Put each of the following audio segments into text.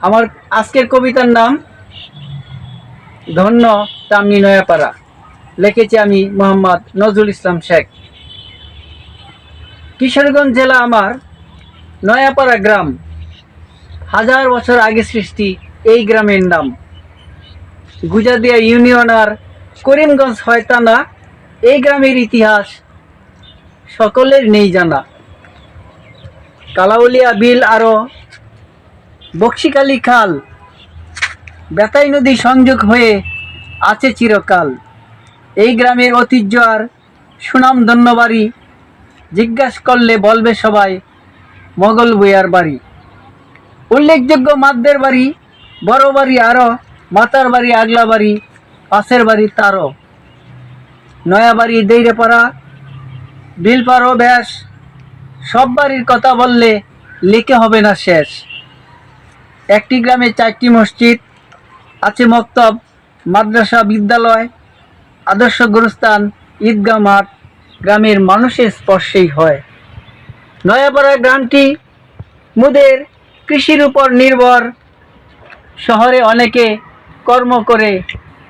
আমার আজকের কবিতার নাম ধন্য তামনি নয়াপাড়া। লিখেছি আমি মোহাম্মদ নজরুল ইসলাম শেখ। কিশোরগঞ্জ জেলা আমার নয়াপাড়া গ্রাম। হাজার বছর আগে সৃষ্টি এই গ্রামের নাম। গুজাদিয়া ইউনিয়ন আর করিমগঞ্জ হয়তানা এই গ্রামের ইতিহাস সকলের নেই জানা। কালাউলিয়া বিল আরও বক্সিকালী খাল। বেতাই নদী সংযোগ হয়ে আছে চিরকাল। এই গ্রামের ঐতিহ্য আর সুনাম ধন্যবাড়ি জিজ্ঞাসা করলে বলবে সবাই, মোগল বইয়ার বাড়ি। উল্লেখযোগ্য মাদ্দের বাড়ি, বড় বাড়ি আরও, মাতার বাড়ি, আগলা বাড়ি, পাশের বাড়ি তারও। নয়া বাড়ি, দেইরেপাড়া বিলপাড়ো ব্যাস। সব বাড়ির কথা বললে লিখে হবে না শেষ। একটি গ্রামে চারটি মসজিদ আছে, মক্তব, মাদ্রাসা, বিদ্যালয়, আদর্শ গুরুস্থান, ঈদগাহ মাঠ। গ্রামের মানুষের স্পর্শেই হয়। নয়াপাড়া গ্রামটি মুদের কৃষির উপর নির্ভর। শহরে অনেকে কর্ম করে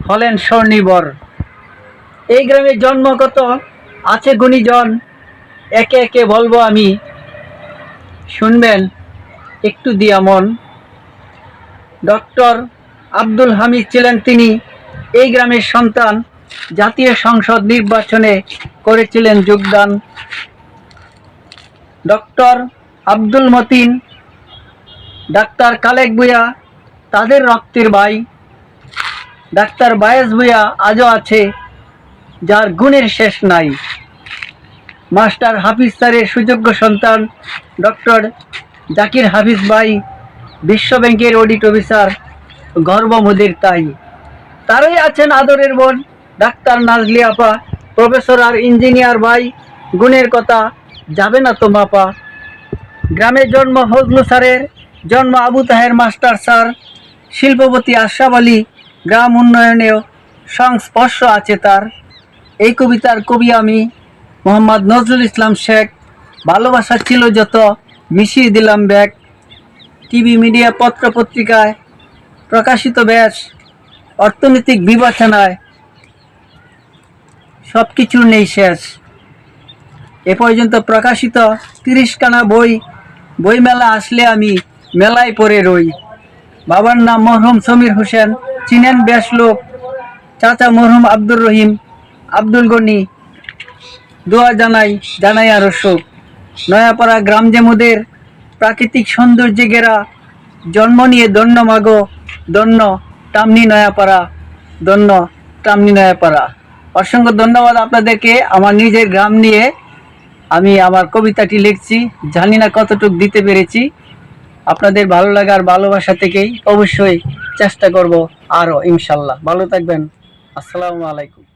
হলেন স্বনির্ভর এই গ্রামে জন্মগত আছে গুণীজন। একে একে বলব আমি, শুনবেন, একটু দিয়া মন। ডক্টর আব্দুল হামিদ ছিলেন তিনি। এই গ্রামের সন্তান জাতীয় সংসদ নির্বাচনে করেছিলেন যোগদান। ডক্টর আব্দুল মতিন, ডাক্তার কালেক বুয়া তাদের রক্তের ভাই। ডাক্তার বায়েস বুয়া আজও আছে, যার গুণের শেষ নাই। মাস্টার হাফিজ স্যারের সুযোগ্য সন্তান ডক্টর জাকির হাফিজ ভাই। বিশ্ব ব্যাংকের অডিট অফিসার গর্ব মোদের তাই। তারাই আছেন আদরের বোন, ডাক্তার নাজলি আপা প্রফেসর আর ইঞ্জিনিয়ার ভাই, গুণের কথা, যাবে না তো মাপা। গ্রামের জন্ম ফজলু স্যারের, জন্ম আবু তাহের মাস্টার স্যার, শিল্পপতি আশরাফ আলী, গ্রাম উন্নয়নেও সংস্পর্শ আছে তার। এই কবিতার কবি আমি, মোহাম্মদ নজরুল ইসলাম শেখ। ভালোবাসা ছিল যত, মিশিয়ে দিলাম ব্যাগ। টিভি মিডিয়া পত্র পত্রিকায় প্রকাশিত ব্যাস, অর্থনৈতিক বিবেচনায় সব কিছুর নেই শেষ। এ পর্যন্ত প্রকাশিত তিরিশখানা বই, বইমেলা আসলে আমি মেলায় পড়ে রই। বাবার নাম মরহুম সমীর হোসেন, চিনেন বেশ লোক, চাচা মরহুম আব্দুর রহিম, আব্দুল গনি। দোয়া জানাই জানাই আরও শোক। নয়াপাড়া গ্রাম জেমুদের প্রাকৃতিক সৌন্দর্যে ঘেরা জন্ম নিয়ে দন্য মাগো দন্য টামনি নয়াপাড়া দন্য টামনি নয়াপাড়া অসংখ্য ধন্যবাদ আপনাদেরকে, আমার নিজের গ্রাম নিয়ে আমি আমার কবিতাটি লিখছি, জানি না কতটুকু দিতে পেরেছি। আপনাদের ভালো লাগার ভালোবাসা থেকেই অবশ্যই চেষ্টা করব আরও, ইনশাল্লাহ। ভালো থাকবেন। আসসালামু আলাইকুম।